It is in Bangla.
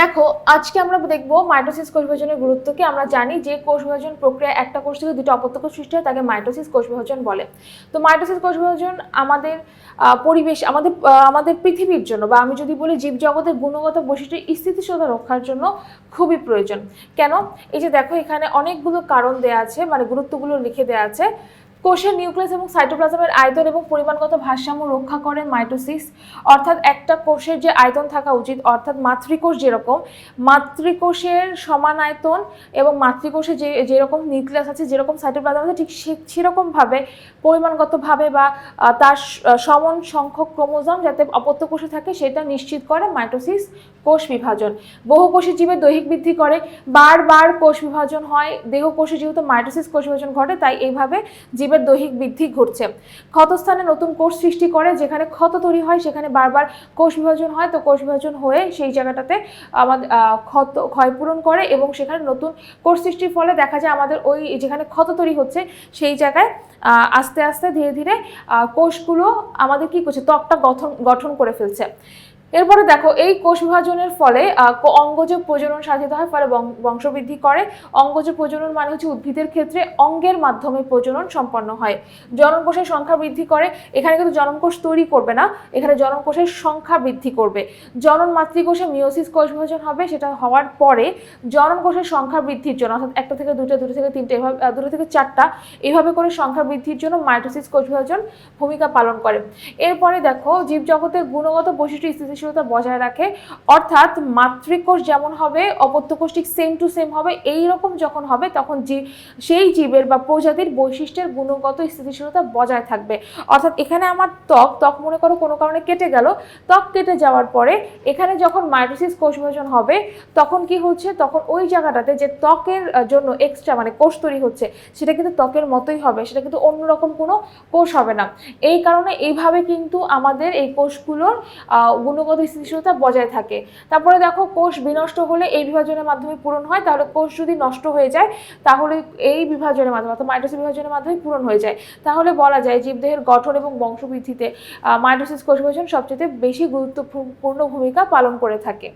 দেখো, আজকে আমরা দেখব মাইটোসিস কোষ বিভাজনের গুরুত্বকে। আমরা জানি যে কোষ বিভাজন প্রক্রিয়া একটা কোষ থেকে দুটো অপত্য কোষ সৃষ্টি হয়, তাকে মাইটোসিস কোষ বিভাজন বলে। তো মাইটোসিস কোষ বিভাজন আমাদের পরিবেশ, আমাদের আমাদের পৃথিবীর জন্য বা আমি যদি বলি জীবজগতের গুণগত বৈশিষ্ট্যের স্থিতিশীলতা রক্ষার জন্য খুবই প্রয়োজন। কেন? এই যে দেখো, এখানে অনেকগুলো কারণ দেয়া আছে মানে গুরুত্বগুলো লিখে দেয়া আছে। কোষের নিউক্লিয়াস এবং সাইটোপ্লাজমের আয়তন এবং পরিমাণগত ভারসাম্য রক্ষা করে মাইটোসিস। অর্থাৎ একটা কোষের যে আয়তন থাকা উচিত, অর্থাৎ মাতৃকোষ যেরকম, মাতৃকোষের সমান আয়তন এবং মাতৃকোষে যে, যেরকম নিউক্লিয়াস আছে, যেরকম সাইটোপ্লাজম আছে, ঠিক সেরকমভাবে পরিমাণগতভাবে বা তার সমন সংখ্যক ক্রোমোজোম যাতে অপত্য কোষে থাকে, সেটা নিশ্চিত করে মাইটোসিস কোষ বিভাজন। বহু বহুকোষী জীবে দৈহিক বৃদ্ধি করে, বারবার কোষ বিভাজন হয়। দেহ কোষে যেহেতু মাইটোসিস কোষ বিভাজন ঘটে, তাই এইভাবে জীবের দৈহিক বৃদ্ধি ঘটছে। ক্ষতস্থানে নতুন কোষ সৃষ্টি করে, যেখানে ক্ষত তৈরি হয়, সেখানে বারবার কোষ বিভাজন হয়। তো কোষ বিভাজন হয়ে সেই জায়গাটাতে আমাদের ক্ষত ক্ষয়পূরণ করে এবং সেখানে নতুন কোষ সৃষ্টির ফলে দেখা যায় আমাদের ওই যেখানে ক্ষত তৈরি হচ্ছে, সেই জায়গায় আস্তে আস্তে ধীরে ধীরে কোষগুলো আমাদের কি করছে, ত্বকটা গঠন গঠন করে ফেলছে। এরপরে দেখো, এই কোষ বিভাজনের ফলে অঙ্গজ প্রজনন সাধিত হয়, ফলে বংশবৃদ্ধি করে। অঙ্গজ প্রজনন মানে হচ্ছে উদ্ভিদের ক্ষেত্রে অঙ্গের মাধ্যমে প্রজনন সম্পন্ন হয়। জননকোষের সংখ্যা বৃদ্ধি করে। এখানে কিন্তু জননকোষ তৈরি করবে না, এখানে জননকোষের সংখ্যা বৃদ্ধি করবে। জনন মাতৃকোষে মিওসিস কোষ বিভাজন হবে, সেটা হওয়ার পরে জননকোষের সংখ্যা বৃদ্ধির জন্য, অর্থাৎ একটা থেকে দুটো দুটো থেকে তিনটে, এভাবে দুটো থেকে চারটা এইভাবে করে সংখ্যা বৃদ্ধির জন্য মাইটোসিস কোষ বিভাজন ভূমিকা পালন করে। এরপরে দেখো, জীবজগতের গুণগত বৈশিষ্ট্য স্থিতিশীলতা বজায় রাখে। অর্থাৎ মাতৃকোষ যেমন হবে অপত্য কোষ ঠিক সেম টু সেম হবে। এই রকম যখন হবে তখন জীব সেই জীবের বা প্রজাতির বৈশিষ্ট্যের গুণগত স্থিতিশীলতা বজায় থাকবে। অর্থাৎ এখানে আমার ত্বক ত্বক মনে করো কোনো কারণে কেটে গেল। ত্বক কেটে যাওয়ার পরে এখানে যখন মাইটোসিস কোষ বিভাজন হবে তখন কি হচ্ছে? তখন ওই জায়গাটাতে যে ত্বকের জন্য এক্সট্রা মানে কোষ তৈরি হচ্ছে সেটা কিন্তু ত্বকের মতোই হবে। সেটা কিন্তু অন্যরকম কোনো কোষ হবে না। এই কারণে এইভাবে কিন্তু আমাদের এই কোষগুলোর আহ, গুণগত স্থিতিশীলতা বজায় থাকে। তারপরে দেখো, কোষ বিনষ্ট হলে এই বিভাজনের মাধ্যমে পূরণ হয়। তাহলে কোষ যদি নষ্ট হয়ে যায়, তাহলে এই বিভাজনের মাধ্যমে অর্থাৎ মাইটোসিস বিভাজনের মাধ্যমে পূরণ হয়ে যায়। তাহলে বলা যায় জীবদেহের গঠন এবং বংশবৃদ্ধিতে মাইটোসিস কোষ বিভাজন সবচেয়ে বেশি গুরুত্বপূর্ণ ভূমিকা পালন করে থাকে।